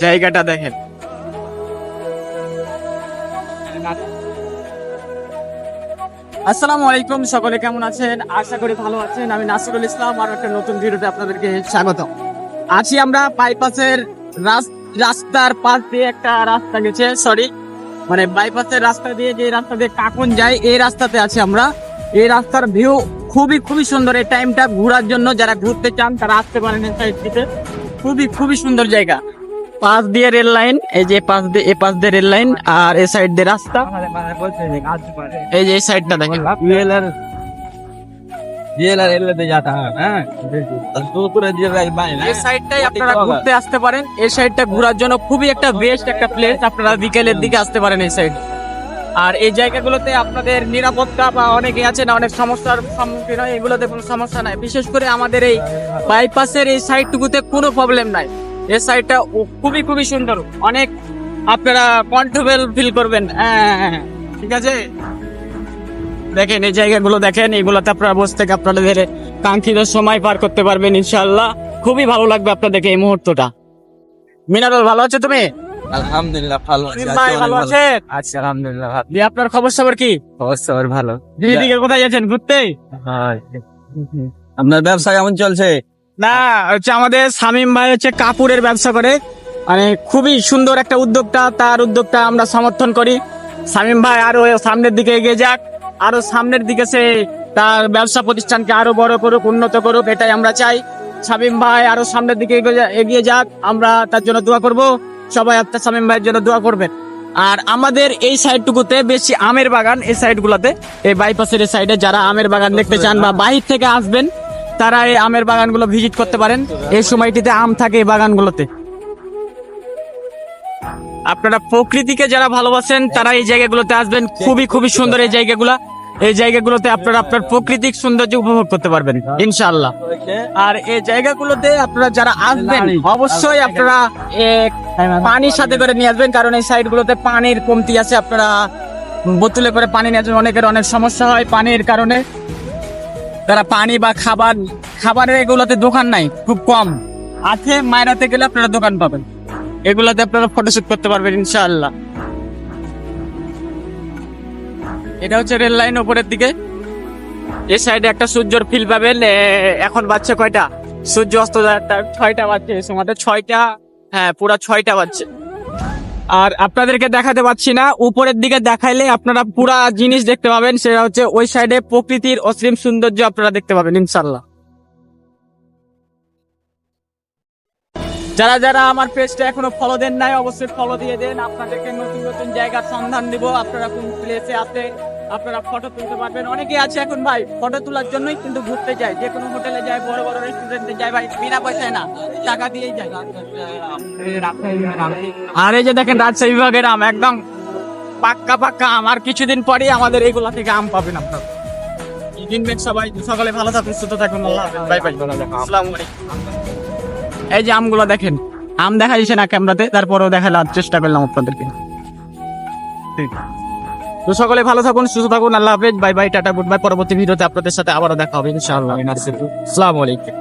জায়গাটা দেখেন। আসসালামু আলাইকুম, সকলে কেমন আছেন? আশা করি ভালো আছেন। আমি নাসিরুল ইসলাম, আর একটা নতুন ভিডিওতে আপনাদেরকে স্বাগত আছি আমরা বাইপাসের রাস- রাস্তার পাশ দিয়ে একটা রাস্তা গেছে সরি মানে বাইপাসের রাস্তা দিয়ে যে রাস্তা দিয়ে কাকুন যায়, এই রাস্তাতে আছি আমরা। এই রাস্তার ভিউ খুবই খুবই সুন্দর। এই টাইমটা ঘোরার জন্য যারা ঘুরতে চান, তারা আসতে পারেন সাইড থেকে খুবই খুবই সুন্দর জায়গা। পাশ দিয়ে রেল লাইন এই যে পাশ দিয়ে এ পাশ দিয়ে রেল লাইন আর এ সাইড দিয়ে রাস্তা। এই যে এই সাইডটা দেখেন। এই সাইডটাই আপনারা ঘুরতে আসতে পারেন। এই সাইডটা ঘোরার জন্য খুবই একটা বেস্ট একটা প্লেস আপনারা বিকেলের দিকে আসতে পারেন এই সাইড আর এই জায়গাগুলোতে আপনাদের নিরাপত্তা বা অনেকে আছে না অনেক সমস্যার সম্মুখীন হয় এগুলোতে কোনো সমস্যা নাই। বিশেষ করে আমাদের এই বাইপাসের এই সাইডটুকুতে কোনো প্রবলেম নাই। এই সাইডটা খুবই খুবই সুন্দর। অনেক আপনারা কমফর্টেবল ফিল করবেন। হ্যাঁ, ঠিক আছে? দেখেন এই জায়গাগুলো দেখেন এগুলোতে আপনারা বসে থেকে আপনাদের কাঙ্ক্ষিত সময় পার করতে পারবেন ইনশাল্লাহ খুবই ভালো লাগবে আপনাদেরকে এই মুহূর্তটা। মিনারুল ভালো আছে তুমি? আলহামদুলিল্লাহ ভালো ভাই ভালো আছেন? আছি আলহামদুলিল্লাহ ভালো। দিয়ে আপনার খবর সবর কি? ভালো। দিদিকে কোথায় যাচ্ছেন ঘুরতে? আপনার ব্যবসা কেমন চলছে? না হচ্ছে আমাদের শামীম ভাই হচ্ছে কাপড়ের ব্যবসা করে। মানে খুবই সুন্দর একটা উদ্যোগটা তার উদ্যোগটা আমরা সমর্থন করি। শামীম ভাই আরও সামনের দিকে এগিয়ে যাক আরও সামনের দিকে সে তার ব্যবসা প্রতিষ্ঠানকে আরও বড় করুক উন্নত করুক এটাই আমরা চাই। শামীম ভাই আরও সামনের দিকে এগিয়ে যাক আমরা তার জন্য দোয়া করব। সবাই আপনার শামীম ভাইয়ের জন্য দোয়া করবেন। আর আমাদের এই সাইডটুকুতে বেশি আমের বাগান এই সাইডগুলোতে এই বাইপাসের এই সাইডে যারা আমের বাগান দেখতে চান বা বাহির থেকে আসবেন, তারা এই আমের বাগানগুলো ভিজিট করতে পারেন। এই সময়টিতে আম থাকে এই বাগানগুলোতে। আপনারা প্রকৃতিকে যারা ভালোবাসেন, তারা এই জায়গাগুলোতে আসবেন। খুবই খুবই সুন্দর এই জায়গাগুলা। এই জায়গাগুলোতে আপনারা আপনার প্রাকৃতিক সৌন্দর্য উপভোগ করতে পারবেন, ইনশাআল্লাহ। আর এই জায়গাগুলোতে আপনারা যারা আসবেন, অবশ্যই আপনারা পানির সাথে করে নিয়ে আসবেন, কারণ এই সাইডগুলোতে পানির কমতি আছে। আপনারা বোতলে করে পানি নিয়ে আসবেন, অনেকের অনেক সমস্যা হয় পানির কারণে। তারা পানি বা খাবার, খাবারের এগুলোতে দোকান নাই, খুব কম। আছে, মায়রাতে গেলে আপনারা দোকান পাবেন। এগুলোতে আপনারা ফটোশুট করতে পারবেন, ইনশাআল্লাহ। এটা হচ্ছে রেল লাইন উপরের দিকে। এই সাইডে একটা সূর্যর ফিল পাবেন এখন বাজছে কয়টা? সূর্য অস্ত ছয়টা এই সময়তে ছয়টা হ্যাঁ পুরা ছয়টা বাজছে। আর আপনাদেরকে দেখাতে পাচ্ছি না, উপরের দিকে দেখাইলে আপনারা পুরা জিনিস দেখতে পাবেন, সেটা হচ্ছে ওই সাইডে প্রকৃতির অসীম সৌন্দর্য আপনারা দেখতে পাবেন ইনশাল্লাহ যারা যারা আমার পেজটা এখনও ফলো দেন নাই, অবশ্যই ফলো দিয়ে দেন। আপনাদেরকে নতুন নতুন জায়গার সন্ধান দিব, আপনারা কোন প্লেসে আছে আপনারা ফটো তুলতে পারবেন। অনেকে আছে এখন ভাই ফটো তোলার জন্যই কিন্তু ঘুরতে যায়। যে কোনো হোটেলে যায় বড় বড় রেস্টুরেন্টে যায় ভাই বিনা পয়সায় না টাকা দিয়েই যায়। আর এই যে দেখেন রাজশাহী বিভাগের আম একদম পাক্কা পাক্কা আম। আর কিছুদিন পরেই আমাদের এইগুলা থেকে আম পাবেন আপনারা। কিনবেন সবাই সকালে ভালো থাকুন সুস্থ থাকুন। Allah bye bye. আসসালামু আলাইকুম। এই যে আমগুলো দেখেন আম দেখা যাচ্ছে না ক্যামেরাতে তারপরেও দেখালার চেষ্টা করলাম আপনাদেরকে। ঠিক তো সকলে ভালো থাকুন সুস্থ থাকুন আল্লাহ হাফেজ bye bye tata goodbye পরবর্তী ভিডিওতে আপনাদের সাথে আবারও দেখা হবে ইনশাআল্লাহ। আসসালামু আলাইকুম।